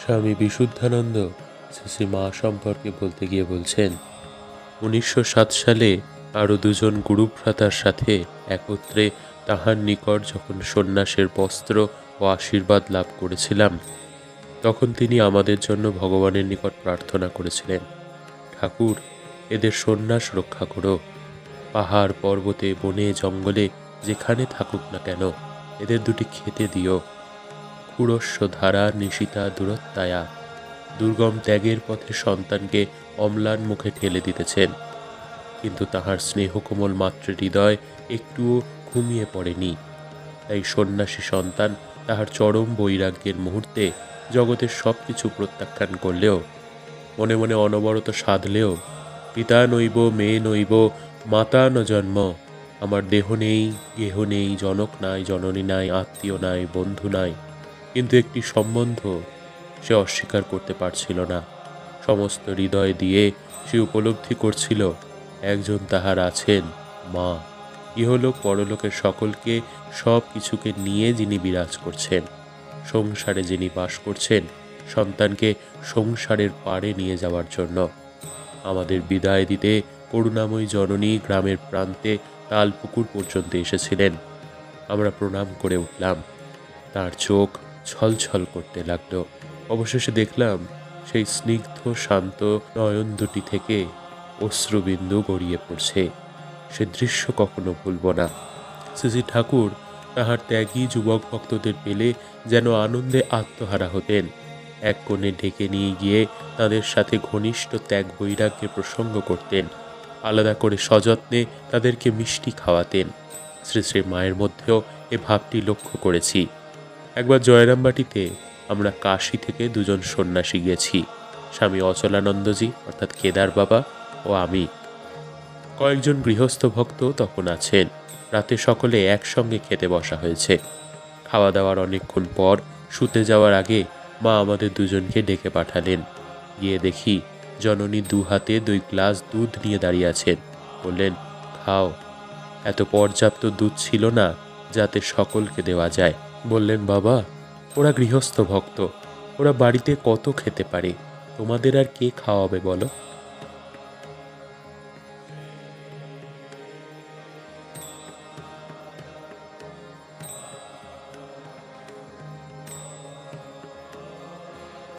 স্বামী বিশুদ্ধানন্দ শ্রী মা সম্পর্কে বলতে গিয়ে বলছেন, উনিশশো সাত সালে আরও দুজন গুরুভ্রাতার সাথে একত্রে তাহার নিকট যখন সন্ন্যাসের বস্ত্র ও আশীর্বাদ লাভ করেছিলাম, তখন তিনি আমাদের জন্য ভগবানের নিকট প্রার্থনা করেছিলেন, ঠাকুর, এদের সন্ন্যাস রক্ষা করো। পাহাড় পর্বতে, বনে, জঙ্গলে, যেখানে থাকুক না কেন, এদের দুটি খেতে দিও। খুড়স্য ধারা নিশিতা দূরত্বায়া দুর্গম ত্যাগের পথে সন্তানকে অম্লান মুখে ঠেলে দিতেছেন। কিন্তু তাহার স্নেহকোমল মাত্র হৃদয় একটুও ঘুমিয়ে পড়েনি। তাই সন্ন্যাসী সন্তান তাহার চরম বৈরাগ্যের মুহূর্তে জগতের সব কিছু প্রত্যাখ্যান করলেও, মনে মনে অনবরত সাধলেও, পিতা নইব মেয়ে নইব মাতা ন জন্ম, আমার দেহ নেই, গেহ নেই, জনক নাই, জননী নাই, আত্মীয় নাই, বন্ধু নাই কিন্তু একটি সম্বন্ধ সে অস্বীকার করতে পারছিল না। সমস্ত হৃদয় দিয়ে সে উপলব্ধি করছিল, একজন তাহার আছেন মা। ইহলোক পরলোকের সকলকে সব কিছুকে নিয়ে যিনি বিরাজ করছেন, সংসারে যিনি বাস করছেন, সন্তানকে সংসারের পাড়ে নিয়ে যাওয়ার জন্য। আমাদের বিদায় দিতে করুণাময়ী জননী গ্রামের প্রান্তে তালপুকুর পর্যন্ত এসেছিলেন। আমরা প্রণাম করে উঠলাম। তার চোখ ছলছল করতে লাগল। অবশেষে দেখলাম সেই স্নিগ্ধ, শান্ত নয়ন দুটি থেকে অশ্রুবিন্দু গড়িয়ে পড়ছে। সে দৃশ্য কখনো ভুলব না। শ্রী ঠাকুর তাহার ত্যাগী যুবক ভক্তদের পেলে যেন আনন্দে আত্মহারা হতেন। এক কোণে ঢেকে নিয়ে গিয়ে তাদের সাথে ঘনিষ্ঠ ত্যাগ বৈরাগ্যের প্রসঙ্গ করতেন। আলাদা করে সযত্নে তাদেরকে মিষ্টি খাওয়াতেন। শ্রী শ্রী মায়ের মধ্যেও এ ভাবটি লক্ষ্য করেছি। একবার জয়রামবাটিতে আমরা কাশি থেকে দুজন সন্ন্যাসী গেছি স্বামী অচলানন্দজি, অর্থাৎ কেদার বাবা ও আমি। কয়েকজন গৃহস্থ ভক্ত তখন আছেন। রাতে সকলে একসঙ্গে খেতে বসা হয়েছে। খাওয়া দাওয়ার অনেকক্ষণ পর শুতে যাওয়ার আগে মা আমাদের দুজনকে ডেকে পাঠালেন। গিয়ে দেখি জননী দু হাতে দুই গ্লাস দুধ নিয়ে দাঁড়িয়ে আছেন। বললেন, খাও। এত পর্যাপ্ত দুধ ছিল না যাতে সকলকে দেওয়া যায়। বললেন, বাবা, ওরা গৃহস্থ ভক্ত। ওরা বাড়িতে কত খেতে পারে? তোমাদের আর কে খাওয়াবে বলো?